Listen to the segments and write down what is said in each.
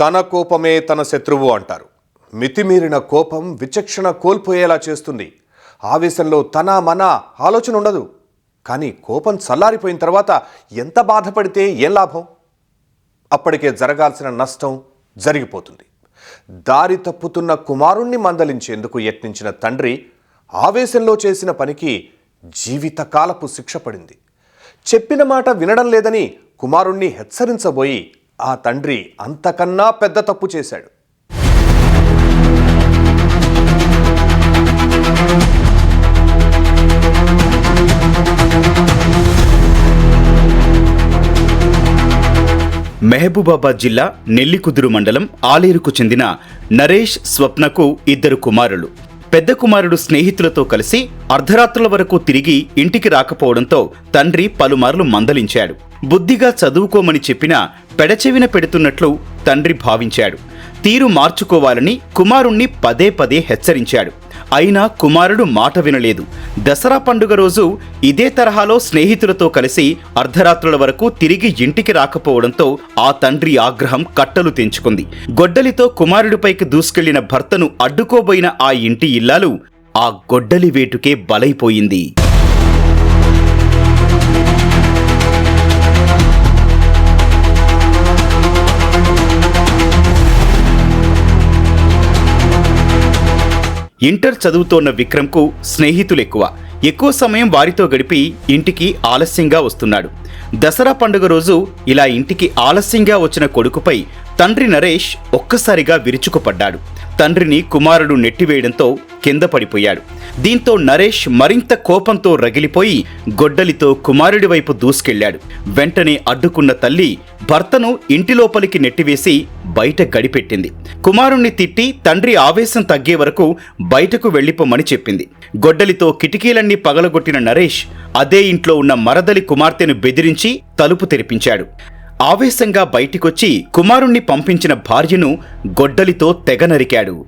తన కోపమే తన శత్రువు అంటారు. మితిమీరిన కోపం విచక్షణ కోల్పోయేలా చేస్తుంది. ఆవేశంలో తన మన ఆలోచన ఉండదు. కానీ కోపం చల్లారిపోయిన తర్వాత ఎంత బాధపడితే ఏం లాభం? అప్పటికే జరగాల్సిన నష్టం జరిగిపోతుంది. దారి తప్పుతున్న కుమారుణ్ణి మందలించేందుకు యత్నించిన తండ్రి ఆవేశంలో చేసిన పనికి జీవితకాలపు శిక్ష పడింది. చెప్పిన మాట వినడం లేదని కుమారుణ్ణి హెచ్చరించబోయి ఆ తండ్రి అంతకన్నా పెద్ద తప్పు చేశాడు. మహబూబాబాద్ జిల్లా నెల్లికుదురు మండలం ఆలేరుకు చెందిన నరేష్ స్వప్నకు ఇద్దరు కుమారులు. పెద్ద కుమారుడు స్నేహితులతో కలిసి అర్ధరాత్రుల వరకు తిరిగి ఇంటికి రాకపోవడంతో తండ్రి పలుమార్లు మందలించాడు. బుద్ధిగా చదువుకోమని చెప్పినా పెడచెవిన పెడుతున్నట్లు తండ్రి భావించాడు. తీరు మార్చుకోవాలని కుమారుణ్ణి పదే పదే హెచ్చరించాడు. అయినా కుమారుడు మాట వినలేదు. దసరా పండుగ రోజు ఇదే తరహాలో స్నేహితులతో కలిసి అర్ధరాత్రుల వరకు తిరిగి ఇంటికి రాకపోవడంతో ఆ తండ్రి ఆగ్రహం కట్టలు తెంచుకుంది. గొడ్డలితో కుమారుడిపైకి దూసుకెళ్ళిన భర్తను అడ్డుకోబోయిన ఆ ఇంటి ఇల్లాలు ఆ గొడ్డలి వేటుకే బలైపోయింది. ఇంటర్ చదువుతోన్న విక్రమ్కు స్నేహితులు ఎక్కువ ఎక్కువ సమయం వారితో గడిపి ఇంటికి ఆలస్యంగా వస్తున్నాడు. దసరా పండుగ రోజు ఇలా ఇంటికి ఆలస్యంగా వచ్చిన కొడుకుపై తండ్రి నరేష్ ఒక్కసారిగా విరుచుకుపడ్డాడు. తండ్రిని కుమారుడు నెట్టివేయడంతో కింద పడిపోయాడు. దీంతో నరేష్ మరింత కోపంతో రగిలిపోయి గొడ్డలితో కుమారుడి వైపు దూసుకెళ్ళాడు వెంటనే అడ్డుకున్న తల్లి భర్తను ఇంటి లోపలికి నెట్టివేసి బయట గడిపెట్టింది. కుమారుణ్ణి తిట్టి తండ్రి ఆవేశం తగ్గే వరకు బయటకు వెళ్ళిపోమని చెప్పింది. గొడ్డలితో కిటికీలన్నీ పగలగొట్టిన నరేష్ అదే ఇంట్లో ఉన్న మరదలి కుమార్తెను బెదిరించి తలుపు తెరిపించాడు. ఆవేశంగా బయటికొచ్చి కుమారుణ్ణి పంపించిన భార్యను గొడ్డలితో తెగ నరికాడు.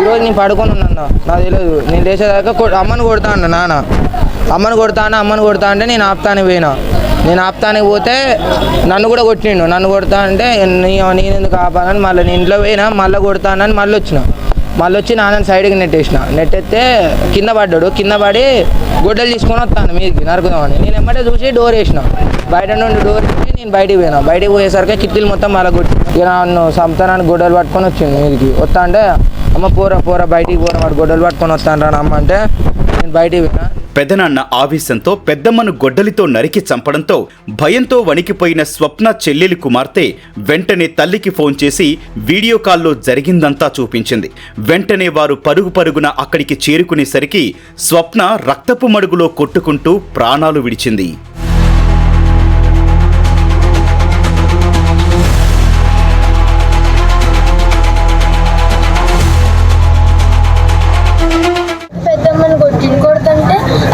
ఈరోజు నేను పడుకొని ఉన్నాను నాకు తెలియదు నేను లేచేదాకా కొ- అమ్మని కొడతా అన్న నాన్న. అమ్మని కొడతా అన్న అమ్మని కొడతా అంటే నేను ఆపుతానికి పోయినా. నేను ఆపుతానికి పోతే నన్ను కూడా కొట్టిండు. నన్ను కొడతా అంటే నేను ఎందుకు ఆపాలని మళ్ళీ నేను ఇంట్లో పోయినా మళ్ళీ కొడతానని మళ్ళీ వచ్చిన. మళ్ళీ వచ్చి నాన్నని సైడ్కి నెట్టేసిన. నెట్టెత్తే కింద పడ్డాడు. కింద పడి గొడ్డలు తీసుకొని వస్తాను మీదకి నరుకుదామని. నేను ఎమ్మటే చూసి డోర్ వేసిన. బయట నుండి డోర్ వేసి నేను బయటికి పోయినా. బయటికి పోయేసరికి కిటికీలు మొత్తం మళ్ళీ కొట్టి ఇక నన్ను సంతానాన్ని గొడ్డలు పట్టుకొని వచ్చింది మీదకి. వస్తా అంటే అమ్మ పోరా పోరా బయటికి పోరా వాడు గొడ్డలు పట్టుకొని వస్తాను రా అమ్మ అంటే బయటికి పోయినా? పెదనాన్న ఆవేశంతో పెద్దమ్మను గొడ్డలితో నరికి చంపడంతో భయంతో వణికిపోయిన స్వప్న చెల్లెలి కుమార్తె వెంటనే తల్లికి ఫోన్ చేసి వీడియో కాల్లో జరిగిందంతా చూపించింది. వెంటనే వారు పరుగు పరుగున అక్కడికి చేరుకునేసరికి స్వప్న రక్తపు మడుగులో కొట్టుకుంటూ ప్రాణాలు విడిచింది.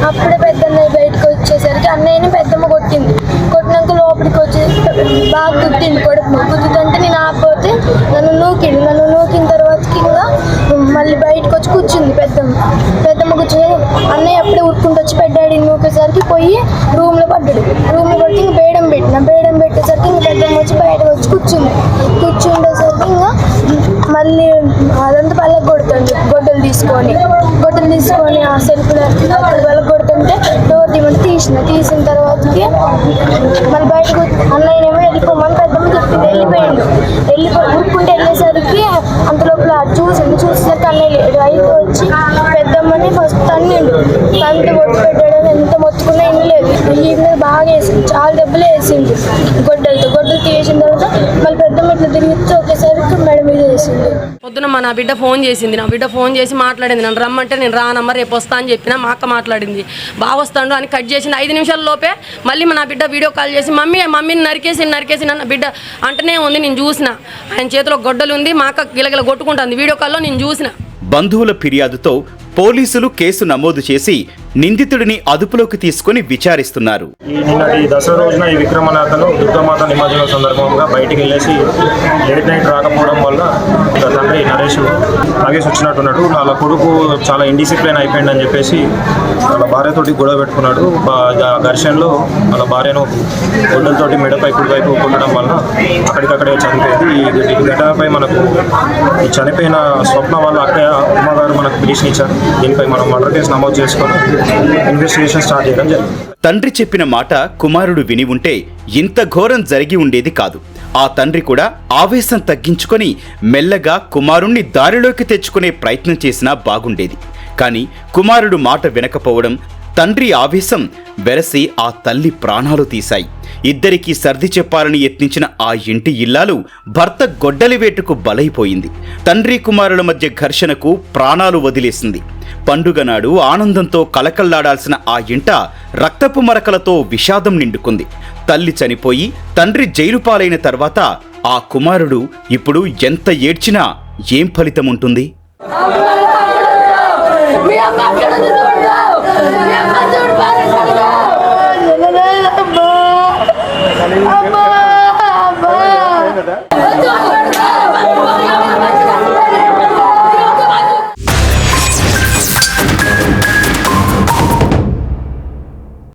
అప్పుడే పెద్దన్నయ్య బయటకు వచ్చేసరికి అన్నయ్యని పెద్దమ్మ కొట్టింది. కొట్టినాక లోపలికి వచ్చి బాగా గుద్దింది కొడుకు గుద్దుతుంటే నేను ఆపోతే నన్ను నూకిండు నన్ను నూకిన తర్వాతకి ఇంకా మళ్ళీ బయటకు వచ్చి కూర్చుంది పెద్దమ్మ. పెద్దమ్మ కూర్చుని అన్నయ్య అప్పుడే ఉరుక్కుంటూ వచ్చి పెడ్డాడిని నూకేసరికి పోయి రూమ్లో పడ్డాడు. రూమ్లో పడితే ఇంక బేడం పెట్టిన. బేడం పెట్టేసరికి ఇంక పెద్దమ్మ వచ్చి బయట వచ్చి కూర్చుంది. కూర్చుండేసరికి ఇంకా మళ్ళీ అదంతా పళ్ళకి కొడుతుంది. గొడ్డలు తీసుకొని. తీసుకొని ఆ సెల్ఫ్లో అక్కడ పళ్ళకి కొడుతుంటే డోర్ తీయమని తీసిన తీసిన తర్వాతకి మళ్ళీ బయటకు అన్నయ్యనేమో వెళ్ళిపోమని పెద్దమ్మ చెప్పింది వెళ్ళిపోయాడు. వెళ్ళిపో ఉరుక్కుంటే వెళ్ళేసరికి అంత లోపల చూసింది చూసేసరికి అన్నయ్య లేడు వచ్చి పెద్దమ్మని ఫస్ట్ తన్నిండు. తండ్రి కొట్టు పెట్టాడని ఎంత మొత్తుకున్నా ఇల్లు లేదు ఈ మీద బాగా వేసింది చాలా దెబ్బలు వేసింది గొడ్డలతో గొడ్డలు తీసిన తర్వాత పొద్దున మా నా బిడ్డ ఫోన్ చేసింది. నా బిడ్డ ఫోన్ చేసి మాట్లాడింది. నన్ను రమ్మంటే నేను రానమ్మ రేపు వస్తా అని చెప్పిన మా అక్క మాట్లాడింది. బాగా వస్తాడు అని కట్ చేసింది. ఐదు నిమిషాల లోపే మళ్ళీ మా నా బిడ్డ వీడియో కాల్ చేసి మమ్మీ మమ్మీని నరికేసి నరికేసి నన్ను బిడ్డ అంటనే ఉంది నేను చూసిన. ఆయన చేతిలో గొడ్డలు ఉంది మా అక్క గిలగిల కొట్టుకుంటుంది. వీడియో కాల్లో నేను చూసిన. బంధువుల ఫిర్యాదుతో పోలీసులు కేసు నమోదు చేసి నిందితుడిని అదుపులోకి తీసుకుని విచారిస్తున్నారు. ఈ దసరా రోజున ఈ విక్రమ్ అనే అతను దుర్గామాత నిమజ్జనం సందర్భంగా బయటికి వెళ్ళేసి లేట్ నైట్ రాకపోవడం వల్ల ఇంకా తండ్రి నరేష్ నాగేష్ నాగేష్ వచ్చినట్టున్నాడు వాళ్ళ కొడుకు చాలా ఇండిసిప్లైన్ అయిపోయింది అని చెప్పేసి వాళ్ళ భార్యతోటి గొడవ పెట్టుకున్నాడు. ఘర్షణలో వాళ్ళ భార్యను గొడ్డలతోటి మెడపై కుడివైపు కొట్టడం వల్ల అక్కడికక్కడే చనిపోయింది. ఈ ఘటనపై మనకు ఈ చనిపోయిన స్వప్న వాళ్ళ అక్కయ్య అమ్మగారు మనకు పిటిషన్ ఇచ్చారు. దీనిపై మనం మర్డర్ కేసు నమోదు చేసుకొని ఇన్వెస్టిగేషన్ స్టార్ట్ చేయడం జరిగింది. తండ్రి చెప్పిన మాట కుమారుడు విని ఉంటే ఇంత ఘోరం జరిగి ఉండేది కాదు. ఆ తండ్రి కూడా ఆవేశం తగ్గించుకొని మెల్లగా కుమారుణ్ణి దారిలోకి తెచ్చుకునే ప్రయత్నం చేసినా బాగుండేది. కానీ కుమారుడు మాట వినకపోవడం తండ్రి ఆవేశం వెరసి ఆ తల్లి ప్రాణాలు తీశాయి. ఇద్దరికీ సర్ది చెప్పాలని యత్నించిన ఆ ఇంటి ఇల్లాలు భర్త గొడ్డలి వేటుకు బలైపోయింది. తండ్రి కుమారుల మధ్య ఘర్షణకు ప్రాణాలు వదిలేసింది. పండుగ నాడు ఆనందంతో కలకల్లాడాల్సిన ఆ ఇంట రక్తపు మరకలతో విషాదం నిండుకుంది. తల్లి చనిపోయి తండ్రి జైలు పాలైన తర్వాత ఆ కుమారుడు ఇప్పుడు ఎంత ఏడ్చినా ఏం ఫలితం ఉంటుంది? అమ్మా!